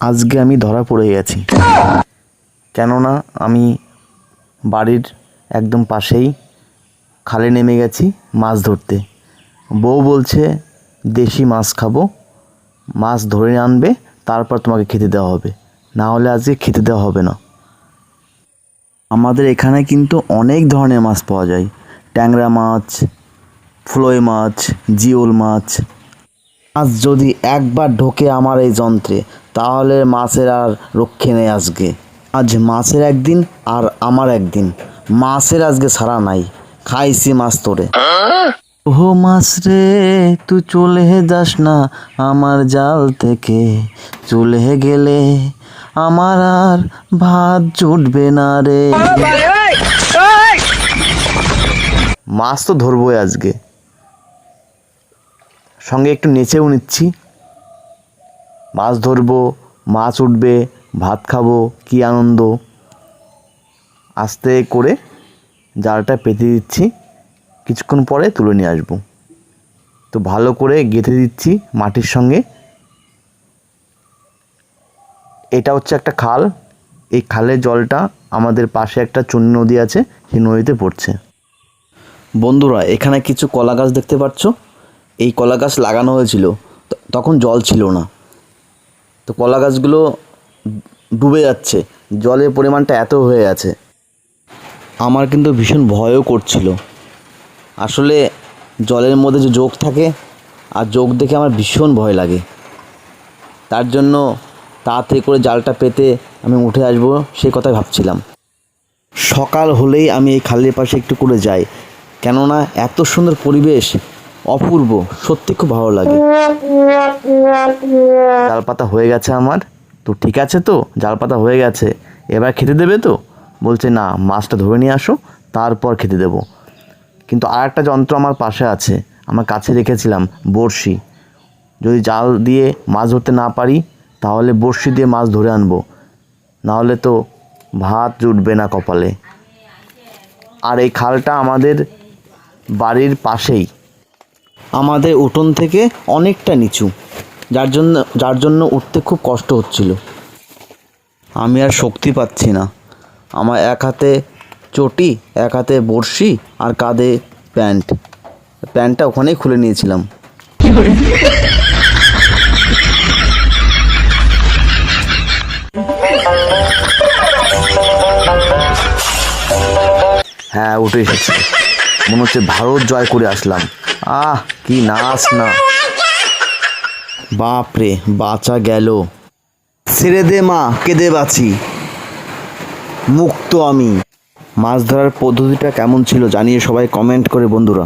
আজকে আমি ধরা পড়ে গেছি। কেননা আমি বাড়ির একদম পাশেই খালে নেমে গেছি মাছ ধরতে। বউ বলছে, দেশি মাছ খাব, মাছ ধরে আনবে, তারপর তোমাকে খেতে দেওয়া হবে। না হলে আজকে খেতে দেওয়া হবে না। আমাদের এখানে কিন্তু অনেক ধরনের মাছ পাওয়া যায়। ট্যাংরা মাছ ফ্লোয় মাছ, জিওল মাছ। মাছ যদি একবার ঢোকে আমার এই যন্ত্রে তাহলে মাছের আর রক্ষে নেই আজকে। আজ মাছের একদিন আর আমার একদিন। মাছের আজকে সারা নাই। খাইছি মাছ তোরে। ও মাছ রে তুই চলে যাস না আমার জাল থেকে। চলে গেলে আমার আর ভাত জুটবে না রে। মাছ তো ধরবোই আজকে। সঙ্গে একটু নেচেও নিচ্ছি। মাছ ধরবো, মাছ উঠবে, ভাত খাব, কি আনন্দ। আস্তে করে জালটা পেতে দিচ্ছি। কিছুক্ষণ পরে তুলে নিয়ে আসব। তো ভালো করে গেঁথে দিচ্ছি মাটির সঙ্গে। এটা হচ্ছে একটা খাল। এই খালের জলটা আমাদের পাশে একটা চুনি নদী আছে, সেই নদীতে পড়ছে। বন্ধুরা, এখানে কিছু কলা গাছ দেখতে পাচ্ছ? এই কলা গাছ লাগানো হয়েছিল তখন জল ছিল না। তো কলা গাছগুলো ডুবে যাচ্ছে, জলের পরিমাণটা এত হয়ে আছে। আমার কিন্তু ভীষণ ভয়ও করছিল। আসলে জলের মধ্যে যে যোগ থাকে, আর যোগ দেখে আমার ভীষণ ভয় লাগে। তার জন্য তাড়াতাড়ি করে জালটা পেতে আমি উঠে আসব সেই কথাই ভাবছিলাম। সকাল হলেই আমি এই খালের পাশে একটু করে যাই, কেননা এত সুন্দর পরিবেশ অপূর্ব, সত্যি খুব ভালো লাগে। জাল পাতা হয়ে গেছে আমার। তো ঠিক আছে তো জাল পাতা হয়ে গেছে। এবার খেতে দেবে তো? বলছে, না, মাছটা ধরে নিয়ে আসো, তারপর খেতে দেবো। কিন্তু আর একটা যন্ত্র আমার পাশে আছে। আমার কাছে রেখেছিলাম, বড়শি। যদি জাল দিয়ে মাছ ধরতে না পারি, তাহলে বড়শি দিয়ে মাছ ধরে আনব। নাহলে তো ভাত জুটবে না কপালে। আর এই খালটা আমাদের বাড়ির পাশেই। আমাদের উঠোন থেকে অনেকটা নিচু, যার জন্য যার জন্য উঠতে খুব কষ্ট হচ্ছিল। আমি আর শক্তি পাচ্ছি না। আমার এক হাতে চটি, এক হাতে বড়শি আর কাঁধে প্যান্ট। প্যান্টটা ওখানেই খুলে নিয়েছিলাম। হ্যাঁ উঠে এসেছি। মনে হচ্ছে ভারত জয় করে আসলাম। আহ, কি নাচ না। বাপরে, বাঁচা গেল। ছেড়ে দে মা, কেঁদে বাঁচি। মুক্ত আমি। মাছ ধরার পদ্ধতিটা কেমন ছিল জানিয়ে সবাই কমেন্ট করে বন্ধুরা।